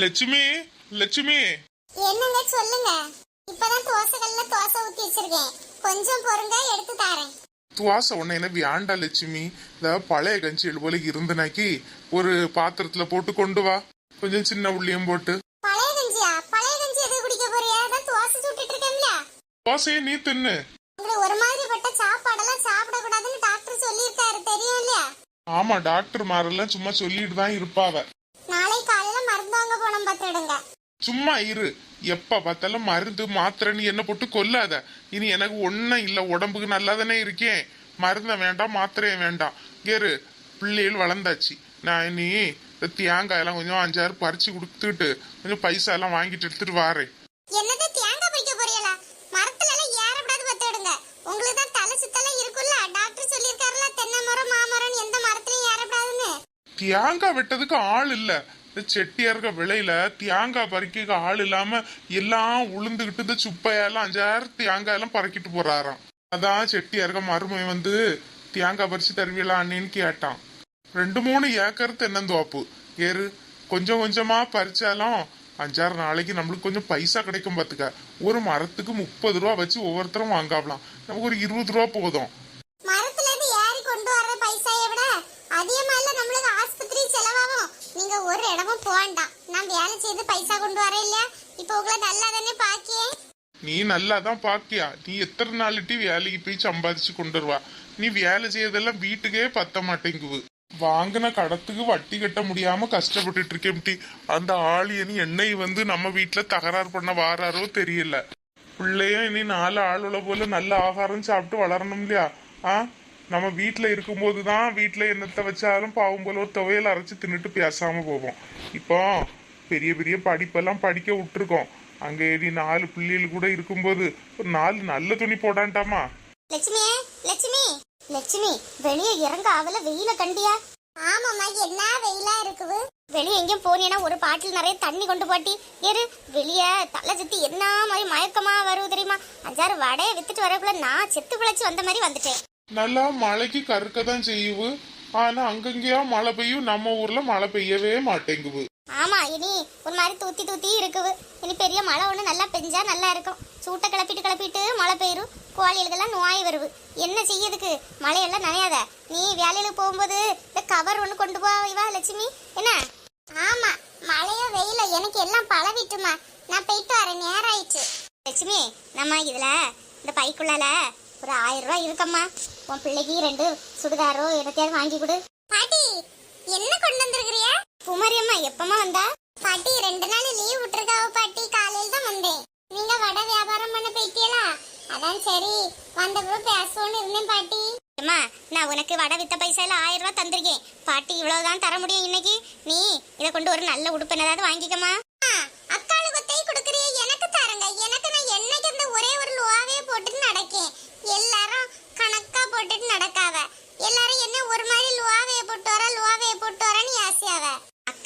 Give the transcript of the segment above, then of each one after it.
லட்சுமி லட்சுமி. என்னங்க சொல்லுங்க? இப்பதான் தோசைகள்ல தோசை ஊத்தி வச்சிருக்கேன். கொஞ்சம் பொறுங்க எடுத்து தாரேன். துவாசை உன்னை என்ன வியாண்டா லட்சுமி. இந்த பழைய கஞ்சி எழுபோல இருந்தனாக்கி ஒரு பாத்திரத்துல போட்டு கொண்டு வா. கொஞ்சம் சின்ன உள்ளியும் போட்டு. பழைய கஞ்சியா? பழைய கஞ்சி எது குடிக்க போறியா? அதான் தோசை சுட்டுட்டு இருக்கேன்ல. தோசையை நீ தின்னு. உங்களுக்கு ஒரு மாதிரிப்பட்ட சாப்பாடெல்லாம் சாப்பிடக்கூடாதுன்னு டாக்டர் சொல்லியிருக்காரு. தெரியும் இல்லையா ஆமா டாக்டர் மாரெல்லாம் சும்மா சொல்லிட்டு தான் இருப்பாவ நாளை காலையில மருந்து வாங்க சும்மா இரு. எப்ப பார்த்தாலும் மருந்து மாத்திரை நீ என்ன போட்டு கொல்லாத. இனி எனக்கு ஒன்னும் இல்ல. உடம்புக்கு நல்லா தானே இருக்கேன். மருந்த வேண்டாம் மாத்திரையும் வேண்டாம். கேரு பிள்ளைகள் வளர்ந்தாச்சு. நான் இனி இந்த தேங்காய் எல்லாம் கொஞ்சம் அஞ்சாறு பறிச்சு கொடுத்துட்டு கொஞ்சம் பைசா எல்லாம் வாங்கிட்டு எடுத்துட்டு வாரேன். என்னது தேங்காய் பறிக்க போறீங்களா? மரத்துல எல்லாம் ஏறப்படாது பார்த்துடுங்க உங்களுக்கு தான் தலை சுத்தலாம் இருக்குல்ல டாக்டர் சொல்லியிருக்காருல தென்னை மரம் மாமரம் எந்த மரத்துலயும் ஏறப்படாதுன்னு. தேங்காய் வெட்டதுக்கு ஆள் இல்ல. இந்த செட்டியாருக்க விலையில தேங்காய் பறிக்க ஆள் இல்லாம எல்லாம் உளுந்துகிட்டு இந்த சுப்பையெல்லாம் அஞ்சாறு தேங்காய் எல்லாம் பறக்கிட்டு போறாராம். அதான் செட்டியாருக்க மருமை வந்து தேங்காய் பறிச்சு தருவியலாம் அண்ணின்னு கேட்டான். ரெண்டு மூணு ஏக்கர் தென்னந்தோப்பு ஏறு கொஞ்சம் கொஞ்சமா பறிச்சாலும் அஞ்சாறு நாளைக்கு நம்மளுக்கு கொஞ்சம் பைசா கிடைக்கும் பாத்துக்க. ஒரு மரத்துக்கு முப்பது ரூபா வச்சு ஒவ்வொருத்தரும் வாங்காவலாம். நமக்கு ஒரு இருபது ரூபா போதும் மரத்துல இருந்து ஏறி கொண்டு வர்ற பைசாயை விட அதிகமா இல்ல நம்மளுக்கு ஆஸ்பத்திரி செலவாகும் நீங்க ஒரு இடமும் போகண்டாம் நான் வேலை செய்து பைசா கொண்டு வர இல்லையா இப்போ உங்களை நல்லா தானே பாக்கியே? நீ நல்லா தான் பாக்கியா? நீ எத்தனை நாளிட்டி வேலைக்கு போய் சம்பாதிச்சு கொண்டு வருவா? நீ வேலை செய்யறதெல்லாம் வீட்டுக்கே பத்த மாட்டேங்குது. வாங்கின கடத்துக்கு வட்டி கட்ட முடியாம கஷ்டப்பட்டுட்டு இருக்கேன் அந்த அந்த ஆளியனி எண்ணெய் வந்து நம்ம வீட்டுல தகராறு பண்ண வாராரோ தெரியல. பிள்ளையும் இனி நாலு ஆளுல போல நல்ல ஆகாரம் சாப்பிட்டு வளரணும் இல்லையா? ஆ? நம்ம வீட்டுல இருக்கும்போது தான் வீட்டுல என்னத்தை வச்சாலும் பாவம் போல ஒரு துவையல் அரைச்சு தின்னுட்டு பேசாம போவோம். இப்போ பெரிய பெரிய படிப்பெல்லாம் படிக்க விட்டுருக்கோம். அங்க நீ நாலு பிள்ளைகள் கூட இருக்கும்போது ஒரு நாலு நல்ல துணி போடான்ட்டாமா? லட்சுமியே லட்சுமி லட்சுமி வெளியே இறங்க அவல வெயில கண்டியா? ஆமாம்மா என்ன வெயிலா இருக்குது? வெளியே எங்கேயும் போனீங்கன்னா ஒரு பாட்டில் நிறைய தண்ணி கொண்டு போட்டி. ஏறு வெளியே தலை சுத்தி என்ன மாதிரி மயக்கமா வருது தெரியுமா? அஞ்சாறு வடையை வித்துட்டு வரக்குள்ள நான் செத்து பிழைச்சு வந்த மாதிரி வந்துட்டேன். நல்லா மழைக்கு கருக்க தான் செய்யுவு. ஆனா அங்கங்கேயா மழை பெய்யும் நம்ம ஊர்ல மழை பெய்யவே மாட்டேங்குது ஆமா இனி ஒரு மாதிரி தூத்தி தூத்தி இருக்குது இனி பெரிய மழை ஒண்ணு நல்லா பெஞ்சா நல்லா இருக்கும். சூட்டை கிளப்பிட்டு கிளப்பிட்டு மழை பெய்யும் கோழிகளுக்கெல்லாம் நோய் வருது என்ன செய்யறதுக்கு? மழையெல்லாம் நனையாத. நீ வேலையில போகும்போது இந்த கவர் ஒண்ணு கொண்டு போவா லட்சுமி. என்ன? ஆமா மழையோ வெயில எனக்கு எல்லாம் பழவிட்டுமா நான் போயிட்டு வரேன் நேரம் ஆயிடுச்சு லட்சுமி நம்ம இதுல இந்த பைக்குள்ளால ஒரு ஆயிரம் ரூபாய் இருக்கம்மா. உன் பிள்ளைக்கு ரெண்டு சுடிதாரோ எனத்தையாவது வாங்கி கொடு. பாட்டி என்ன கொண்டு வந்திருக்கிறிய? குமாரி அம்மா எப்பமா வந்தா? பாட்டி ரெண்டு நாள் லீவ் விட்டுருக்காவ பாட்டி. காலையில தான் வந்தேன். நீங்க வடை வியாபாரம் பண்ண போயிட்டீங்களா? அதான் சரி வந்தப்பறம் பேசுவோன்னு இருந்தேன் பாட்டி. அம்மா நான் உனக்கு வடை வித்த பைசால ஆயிரம் ரூபாய் தந்திருக்கேன். பாட்டி இவ்வளவுதான் தர முடியும் இன்னைக்கு. நீ இதை கொண்டு ஒரு நல்ல உடுப்பு ஏதாவது வாங்கிக்கமா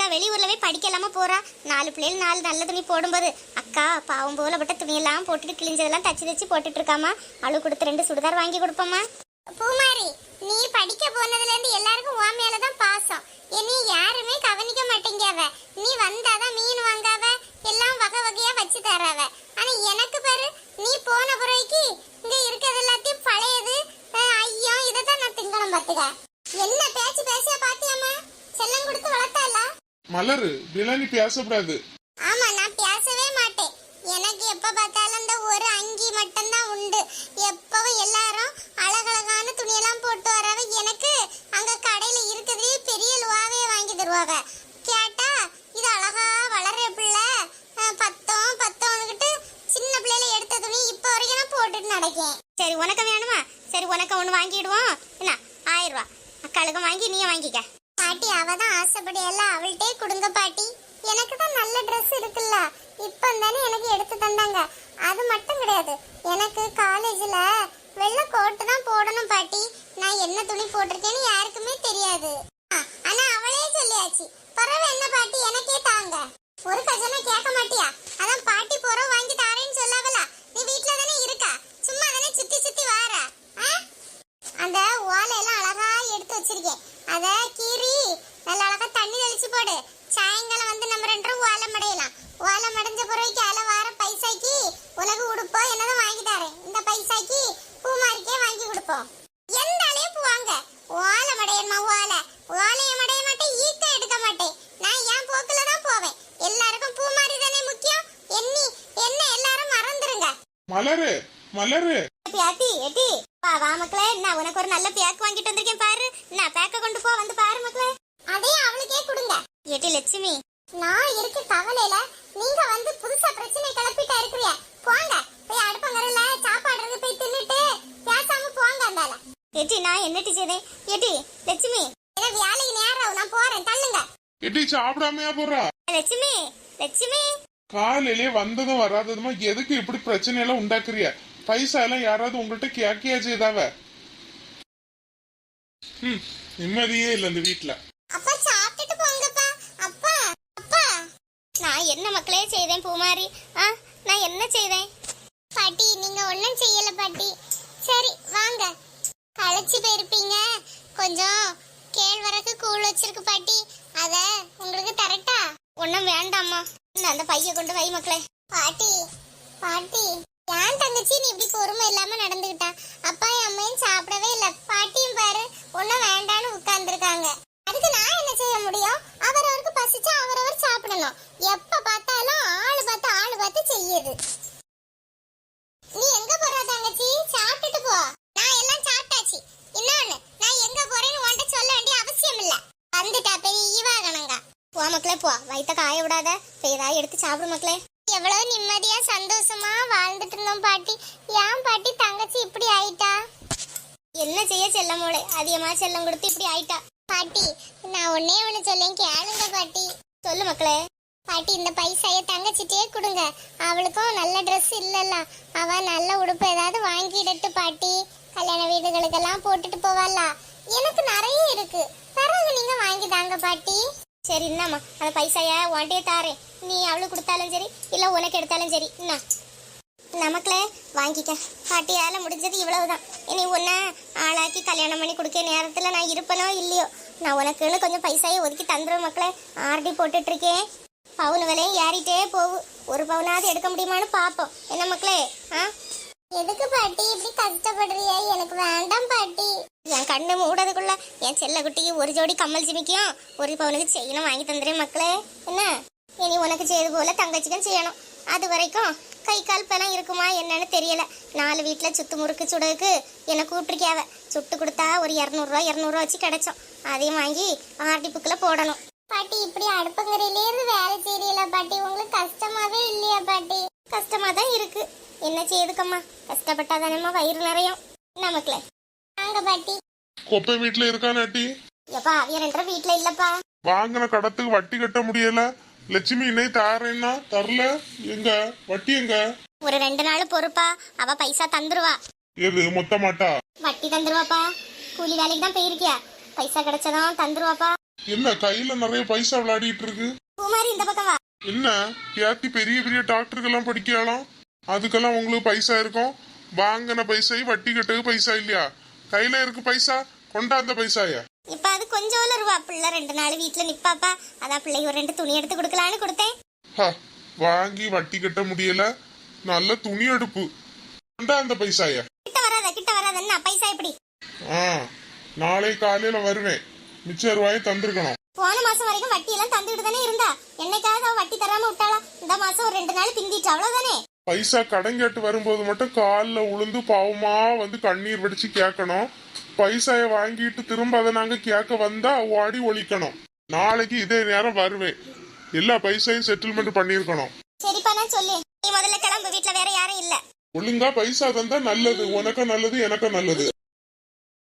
அக்கா வெளியூர்ல போய் படிக்கலாம போறா? நாலு பிள்ளைகள் நாலு நல்ல துணி போடும்போது. அக்கா பாவம் போல பட்ட துணியெல்லாம் போட்டுட்டு கிழிஞ்சதெல்லாம் தச்சு தச்சு போட்டுட்டு இருக்காமா? அழு கொடுத்து ரெண்டு சுடிதார் வாங்கி கொடுப்போமா? பூமாரி நீ படிக்க போனதுல இருந்து எல்லாருக்கும் உன் மேலதான் பாசம். இனி யாருமே கவனிக்க மாட்டேங்காவ நீ வந்தாதான் மீன் வாங்காவ எல்லாம் வகை வகையா வச்சு தராவ. ஆனா எனக்கு பாரு நீ போன பிறகு இங்க இருக்கிறது எல்லாத்தையும் பழையது அஹ், ஐயோ இதைதான் நான் திங்கணும் பாத்துக்க என்ன பேச்சு பேசியா பாத்தியாமா செல்லம் கொடுத்து வளர்த்தால மலரு இப்படியெல்லாம் நீ பேசக்கூடாது. ஆமா நான் பேசவே மாட்டேன். எனக்கு எப்ப பார்த்தாலும் அந்த ஒரு அங்கி மட்டும்தான் உண்டு. எப்பவும் எல்லாரும் அழகழகான துணியெல்லாம் போட்டு வரவ எனக்கு அங்க கடையில இருக்கிறதுலயே பெரிய லுவாவே வாங்கி தருவாங்க கேட்டா இது அழகா வளர பிள்ளை. பத்தம் பத்தம்னுக்கிட்டு சின்ன பிள்ளையில எடுத்த துணி இப்ப வரைக்கும் நான் போட்டுட்டு நடக்கேன். சரி உனக்கு வேணுமா? சரி உனக்கு ஒன்று வாங்கிடுவோம். என்ன? ஆயிரம் ரூபா. அக்காளுக்கு வாங்கி நீயே வாங்கிக்க. பாட்டி அவ தான் ஆசைப்படியல்ல அவள்கிட்டே கொடுங்க பாட்டி. எனக்கு தான் நல்ல ட்ரெஸ் இருக்குல்ல. இப்போ தானே எனக்கு எடுத்து தந்தாங்க. அது மட்டும் கிடையாது. எனக்கு காலேஜில் வெள்ளை கோட்டு தான் போடணும் பாட்டி. நான் என்ன துணி போட்டிருக்கேன்னு யாருக்குமே தெரியாது. ஆ, ஆனா அவளே சொல்லியாச்சு. பரவாயில்ல என்ன பாட்டி? எனக்கே தாங்க. ஒரு கஜனை கேட்க மாட்டியா? அதான் பாட்டி போறோம் வாங்கி தாரேன்னு சொல்லாவல நீ வீட்ல தானே இருக்கா சும்மா தானே சுத்தி சுத்தி வார ஆ அந்த ஓலையெல்லாம் அழகா எடுத்து வச்சிருக்கேன் அத கீறி நல்ல அழகா தண்ணி தெளிச்சு போடு. சாயங்காலம் வந்து நம்ம ரெண்டு பேரும் ஓலை மடை புறவைக்கு அல வார பைசாக்கு உனக்கு உடுப்போ என்னதான் வாங்கி தரேன். இந்த பைசாக்கு பூமாரிக்கே வாங்கி கொடுப்போம். எந்த அலையும் பூவாங்க ஓலை மடையம்மா ஓலை? ஓலைய மடைய மாட்டேன் ஈக்க எடுக்க மாட்டேன். நான் என் போக்குல தான் போவேன். எல்லாருக்கும் பூமாரி தானே முக்கியம்? எண்ணி என்ன எல்லாரும் மறந்துருங்க. மலரு மலரு. பியாத்தி எட்டி வா வா மக்களே. நான் உனக்கு ஒரு நல்ல பேக் வாங்கிட்டு வந்திருக்கேன் பாரு. நான் பேக்க கொண்டு போ வந்து பாரு மக்களே. அதையும் அவளுக்கே கொடுங்க. எட்டி லட்சுமி. நான் இருக்க கவலையில நீங்க வந்து புதுசா பிரச்சனை கிளப்பிட்டா இருக்கிறிய போங்க. போய் அடுப்பங்கரையில சாப்பாடு இருக்கு போய் தின்னுட்டு பேசாம போங்க அந்தால எட்டி நான் என்னட்டி செய்தேன்? எட்டி லட்சுமி. எனக்கு வேலைக்கு நேரம் நான் போறேன். தள்ளுங்க. எட்டி சாப்பிடாமையா போறா? லட்சுமி லட்சுமி. காலையிலே வந்ததும் வராததுமா? எதுக்கு இப்படி பிரச்சனை எல்லாம் உண்டாக்குறிய? பைசா எல்லாம் யாராவது உங்கள்கிட்ட கேக்கியா செய்தாவ ம் நிம்மதியே இல்லை இந்த வீட்டுல அப்பா சாப்பிட்டுட்டு போங்கப்பா. அப்பா அப்பா. நான் என்ன மக்களே செய்தேன் பூமாரி? ஆ நான் என்ன செய்தேன்? பாட்டி நீங்க ஒண்ணும் செய்யல பாட்டி. சரி வாங்க. களைச்சு போயிருப்பீங்க. கொஞ்சம் கேழ்வரகு கூழ் வச்சிருக்கு பாட்டி. அத உங்களுக்கு தரட்டா? ஒண்ணும் வேண்டாம்மா. அந்த பைய கொண்டு வை மக்களே. பாட்டி பாட்டி. ஏன் தங்கச்சி நீ இப்படி பொறுமை இல்லாம நடந்துகிட்டா? அப்பா அம்மையும் சாப்பிடவே இல்ல. பாட்டியும் பாரு ஒண்ணும் வேண்டான்னு உட்கார்ந்துருக்காங்க. அதுக்கு நான் என்ன செய்ய முடியும்? அவரவருக்கு பசிச்சா அவரவர் சாப்பிடணும். எப்ப பார்த்தாலும் ஆளு பார்த்து ஆளு பார்த்து செய்யுது. நீ எங்க போற தங்கச்சி? சாப்பிட்டுட்டு போ. நான் எல்லாம் சாப்பிட்டாச்சு. இன்னொன்னு நான் எங்க போறேன்னு உன்கிட்ட சொல்ல வேண்டிய அவசியம் இல்ல. வந்துட்டா பெரிய ஈவாகணங்க போ மக்களே போ. வயித்த காய விடாத. பெய்தா எடுத்து சாப்பிடு மக்களே. எவ்வளவு நிம்மதியா சந்தோஷமா வாழ்ந்துட்டு இருந்தோம் பாட்டி. ஏன் பாட்டி தங்கச்சி இப்படி ஆயிட்டா? என்ன செய்ய செல்லமோளே அதிகமா செல்லம் கொடுத்து இப்படி ஆயிட்டா? பாட்டி நான் ஒன்னே ஒண்ணு சொல்லேன் கேளுங்க பாட்டி. சொல்லு மக்களே. பாட்டி இந்த பைசாய தங்கச்சிட்டே கொடுங்க. அவளுக்கும் நல்ல Dress இல்லல்ல. அவ நல்ல உடுப்பு ஏதாவது வாங்கிடட்டு பாட்டி. கல்யாண வீடுகளுக்கெல்லாம் போட்டுட்டு போவாள? எனக்கு நிறைய இருக்கு. பிறகு நீங்க வாங்கி தாங்க பாட்டி. சரி என்னம்மா அந்த பைசாயா உன்கிட்டயே தாரேன் நீ அவளுக்கு கொடுத்தாலும் சரி இல்லை உனக்கு எடுத்தாலும் சரி. என்ன நமக்குல வாங்கிக்க. பாட்டியால முடிஞ்சது இவ்வளவுதான். இனி உன்னை ஆளாக்கி கல்யாணம் பண்ணி கொடுக்க நேரத்தில் நான் இருப்பனோ இல்லையோ? நான் உனக்குன்னு கொஞ்சம் பைசாயை ஒதுக்கி தந்துடும் மக்களே. ஆர்டி போட்டுட்டு இருக்கேன் பவுன் விலையும் ஏறிட்டே போகும் ஒரு பவுனாவது எடுக்க முடியுமான்னு பார்ப்போம் என்ன மக்களே? ஆ? எதுக்கு பாட்டி இப்படி கஷ்டப்படுறியா? எனக்கு வேண்டாம் பாட்டி. என் கண்ணு மூடதுக்குள்ள. என் செல்ல குட்டிக்கு ஒரு ஜோடி கம்மல் ஜிமிக்கும் ஒரு பவுனுக்கு செய்யணும் வாங்கி தந்துடுறேன் மக்களே. என்ன? இனி உனக்கு செய்து போல தங்கச்சிக்கும் செய்யணும். அது வரைக்கும் கை கால் பணம் இருக்குமா என்னன்னு தெரியல. நாலு வீட்டுல சுத்து முறுக்கு சுடுக்கு என்ன கூப்பிட்டுருக்கியாவ. சுட்டு கொடுத்தா ஒரு இரநூறுவா இரநூறுவா வச்சு கிடைச்சோம். அதையும் வாங்கி ஆர்டி புக்கில் போடணும். பாட்டி இப்படி அடுப்பங்கரையிலே இருந்து வேலை செய்யல பாட்டி? உங்களுக்கு கஷ்டமாவே இல்லையா பாட்டி? கஷ்டமா தான் இருக்கு. என்ன செய்யுதுக்கம்மா கஷ்டப்பட்டா தானேம்மா வயிறு நிறையும். நமக்குல வாங்க பாட்டி. கொப்பை வீட்டுல இருக்கானாட்டி எப்பா அவிய ரெண்டரை வீட்டுல இல்லப்பா. வாங்கின கடத்துக்கு வட்டி கட்ட முடியல. லட்சுமி இன்னை தாரேன்னா? தரல. எங்க? வட்டி எங்க? ஒரு ரெண்டு நாள் பொறுப்பா. அவ பைசா தந்துருவா. எது மொத்தமாட்டா? வட்டி தந்துருவாப்பா. கூலி வேலைக்கு தான் போயிருக்கியா? பைசா கிடைச்சதும் தந்துருவாப்பா. என்ன கையில நிறைய பைசா விளையாடிட்டு இருக்கு? குமாரி இந்த பக்கம்? வா என்ன கேத்தி பெரிய பெரிய டாக்டருக்கெல்லாம் படிக்கலாம் அதுக்கெல்லாம் உங்களுக்கு பைசா இருக்கும்? வாங்கின பைசா வட்டி கட்டுக்கு பைசா இல்லையா? கையில இருக்கு பைசா கொண்டாந்த பைசாயா. இப்ப அது கொஞ்சம் ரூபா பிள்ளை ரெண்டு நாள் வீட்டுல நிப்பாப்பா. அதான் பிள்ளைக்கு ஒரு ரெண்டு துணி எடுத்து கொடுக்கலான்னு கொடுத்தேன். வாங்கி வட்டி கட்ட முடியல. நல்ல துணி எடுப்பு. கொண்டாந்த பைசாயா. கிட்ட வராத கிட்ட வராத என்ன? பைசா எப்படி? ஆ நாளை காலையில வருவேன். மிச்ச ரூபாயை தந்திருக்கணும். போன மாசம் வரைக்கும் வட்டி எல்லாம் தந்துட்டு தானே இருந்தா. என்னைக்காவது அவ வட்டி தராம விட்டாளா? இந்த மாசம் ஒரு ரெண்டு நாள் பிந்திட்டு அவ்வளவுதானே? பைசா கடன் கேட்டு வரும்போது மட்டும் காலில் உளுந்து பாவமா வந்து கண்ணீர் வடிச்சு கேட்கணும். பைசாய வாங்கிட்டு திரும்ப அதை நாங்க கேட்க வந்தா ஓடி ஒழிக்கணும். நாளைக்கு இதே நேரம் வருவேன். எல்லா பைசாயும் செட்டில்மெண்ட் பண்ணிருக்கணும் சரிப்பா நான் சொல்லு நீ முதல்ல கிளம்பு வீட்டுல வேற யாரும் இல்ல. ஒழுங்கா பைசா தந்தா நல்லது. உனக்கும் நல்லது எனக்கும் நல்லது.